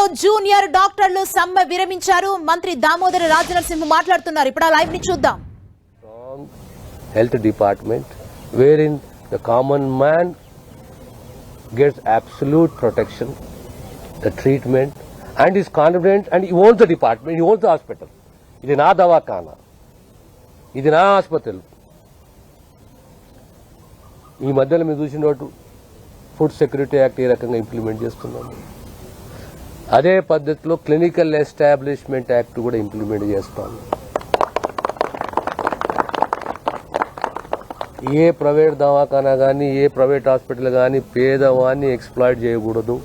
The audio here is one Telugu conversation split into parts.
లో జూనియర్ డాక్టర్లు సమ్మె విరమించారు. మంత్రి దామోదర రాజనరసింహ మాట్లాడుతున్నారు. ఇప్పుడు ఆ లైవ్ని చూద్దాం. Health department where in the common man gets absolute protection the treatment and is confident and he owns the department he owns the hospital ఇది నా దవాఖానా. ఇది నా ఆసుపత్రులు ఈ మధ్యలో మీరు చూసినట్టు ఫుడ్ సెక్యూరిటీ యాక్ట్ ఏ రకంగా ఇంప్లిమెంట్ చేస్తున్నాము. అదే పద్ధతిలో క్లినికల్ ఎస్టాబ్లిష్మెంట్ యాక్ట్ కూడా ఇంప్లిమెంట్ చేస్తాం. ఏ ప్రైవేట్ దవాఖానా కానీ ఏ ప్రైవేట్ హాస్పిటల్ కానీ పేదవాన్ని ఎక్స్ప్లాయిట్ చేయకూడదు.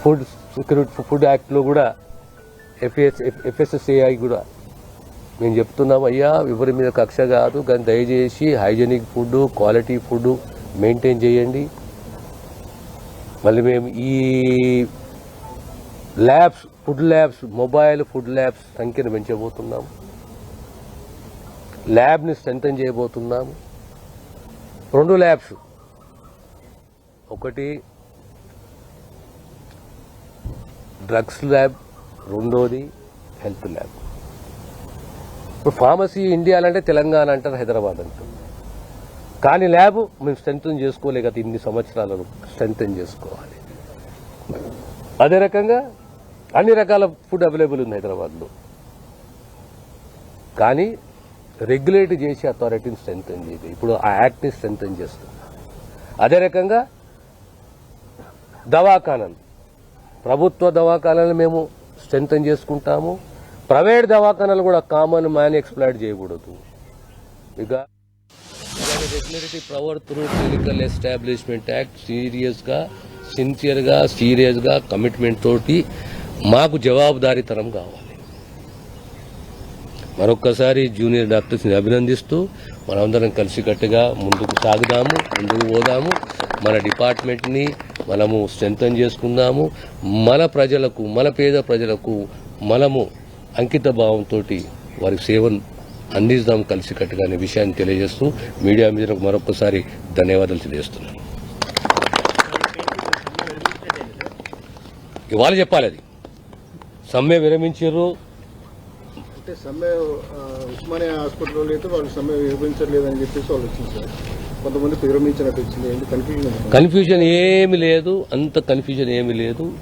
ఫుడ్ సెక్యూరిటీ ఫుడ్ యాక్ట్లో కూడా ఎఫ్ఎస్ ఎఫ్ఎస్ఎస్ఏఐ కూడా మేము చెప్తున్నాం అయ్యా ఎవరి మీద కక్ష కాదు కానీ దయచేసి hygienic food quality food maintain చేయండి. మళ్ళీ మేము ఈ labs food labs mobile food labs సంఖ్యను పెంచబోతున్నాము ల్యాబ్ని స్ట్రెంథన్ చేయబోతున్నాము రెండు ల్యాబ్స్. ఒకటి డ్రగ్స్ ల్యాబ్ రెండోది హెల్త్ ల్యాబ్. ఇప్పుడు ఫార్మసీ ఇండియాలంటే తెలంగాణ అంటారు హైదరాబాద్ అంటారు. కానీ ల్యాబ్ మేము స్ట్రెంగ్తన్ చేసుకోలే కదా ఇన్ని సంవత్సరాలను. స్ట్రెంగ్తన్ చేసుకోవాలి. అదే రకంగా అన్ని రకాల ఫుడ్ అవైలబుల్ ఉంది హైదరాబాద్లో. కానీ రెగ్యులేట్ చేసే అథారిటీని స్ట్రెంగ్తన్ చేయదు ఇప్పుడు ఆ యాక్ట్ని స్ట్రెంగ్తన్ చేస్తున్నా అదే రకంగా దవాఖానాలు. ప్రభుత్వ దవాఖానాలు మేము స్ట్రెంగ్తన్ చేసుకుంటాము. ప్రైవేట్ దవాఖానాలు కూడా కామన్ మ్యాన్ ఎక్స్ప్లాయిట్ చేయకూడదు. ఇక regulatory power through clinical establishment act సీరియస్గా సిన్సియర్గా సీరియస్గా కమిట్మెంట్ తోటి మాకు జవాబుదారీతనం కావాలి. మరొక్కసారి జూనియర్ డాక్టర్స్ని అభినందిస్తూ మనమందరం కలిసికట్టుగా ముందుకు సాగుదాము ముందుకు పోదాము. మన డిపార్ట్మెంట్ని మనము స్ట్రెంగ్తన్ చేసుకుందాము. మన ప్రజలకు మన పేద ప్రజలకు మనము అంకిత భావంతో వారి సేవను అందిస్తాం కలిసికట్టుగా అనే విషయాన్ని తెలియజేస్తూ మీడియా మీద మరొకసారి ధన్యవాదాలు తెలియజేస్తున్నాను. ఇవాళ చెప్పాలి అది. సమ్మె విరమించారు అంటే సమ్మె ఉస్మానియా హాస్పిటల్లో అయితే వాళ్ళు సమ్మె విరమించలేదని చెప్పేసి వాళ్ళు వచ్చింది సార్. కొంతమంది విరమించినట్టు వచ్చింది ఏంటి కన్ఫ్యూజన్. కన్ఫ్యూజన్ ఏమి లేదు అంత కన్ఫ్యూజన్ ఏమి లేదు.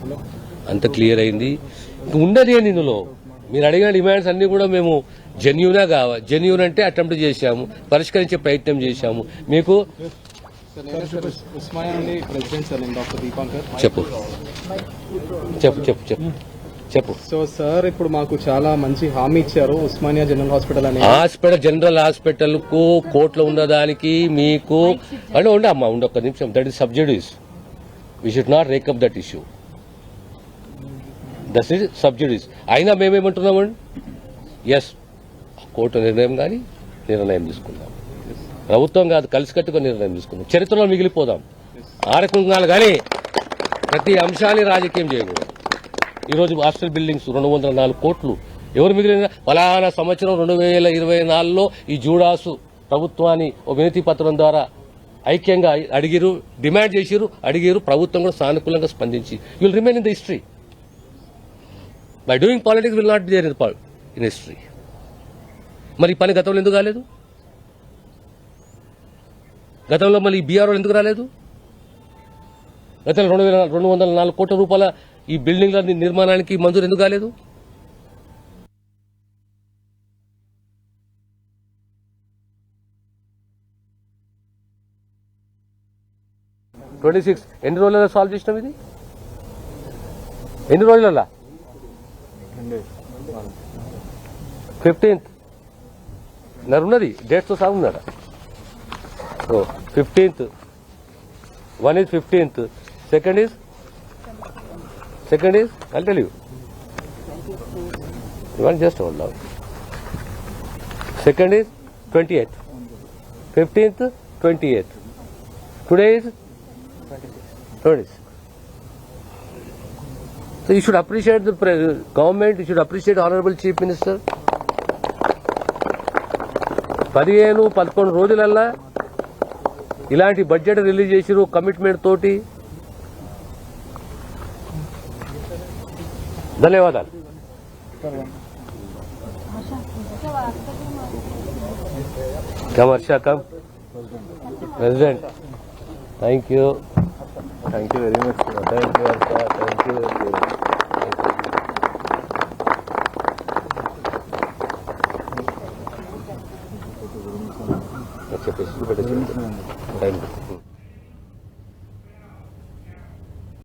అంత క్లియర్ అయింది. ఉండదు ఇందులో మీరు అడిగిన డిమాండ్స్ అన్ని కూడా మేము జెన్యునా కావాలి జెన్యున్ అంటే అటెంప్ట్ చేశాము పరిష్కరించే ప్రయత్నం చేశాము. మీకు చెప్పు. చెప్పు చెప్పు చెప్పు. చెప్పు. సో సార్ ఇప్పుడు మాకు చాలా మంచి హామీ ఇచ్చారు ఉస్మానియా జనరల్ హాస్పిటల్ అనే. హాస్పిటల్ జనరల్ హాస్పిటల్కు కోర్టులో ఉన్నదానికి మీకు అంటే ఉండే అమ్మా ఉండి ఒక్క నిమిషం. That is subjectives we should not rake up that issue this is subsidies అయినా మేమేమంటున్నామండి? ఎస్ కోర్టు నిర్ణయం కానీ నిర్ణయం తీసుకుందాం. ప్రభుత్వం కాదు కలిసికట్టుగా నిర్ణయం తీసుకుందాం. చరిత్రలో మిగిలిపోదాం. ఆరకుంగాలు కానీ ప్రతి అంశాన్ని రాజకీయం చేయకూడదు. ఈరోజు హాస్టల్ బిల్డింగ్స్ రెండు వందల నాలుగు కోట్లు. ఎవరు మిగిలిన? ఫలానా సంవత్సరం రెండు వేల ఇరవై నాలుగులో ఈ జూడాసు ప్రభుత్వాన్ని ఒక వినతి పత్రం ద్వారా ఐక్యంగా అడిగిరు డిమాండ్ చేసిరు అడిగిరు ప్రభుత్వం కూడా సానుకూలంగా స్పందించి. Will remain in the history by doing politics will not there in history మరి పని గతంలో ఎందుకు కాలేదు గతంలో మళ్ళీ బీఆర్ఓ ఎందుకు రాలేదు? గతంలో రెండు వేల రెండు వందల నాలుగు కోట్ల రూపాయల ఈ బిల్డింగ్ల నిర్మాణానికి మంజూరు ఎందుకు కాలేదు? ట్వంటీ సిక్స్ ఎన్ని రోజులలో సాల్వ్ చేసినాం ఇది? ఎన్ని రోజులలో ఫిఫ్టీన్త్. ఉన్నది సహా ఉన్నాడా so fifteenth. One is fifteenth. Second is second is I'll tell you even just hold out second is twenty eighth. Fifteenth twenty eighth. Today is twenty so you should appreciate the government you should appreciate honourable chief minister పదిహేను పదకొండు రోజులల్లా ఇలాంటి బడ్జెట్ రిలీజ్ చేసిరు కమిట్మెంట్ తోటి. ధన్యవాదాలు. కమర్షా cum president. Thank you thank you very much thank you Harsha thank you చెప్పేసి పెట్టేసి థ్యాంక్ యూ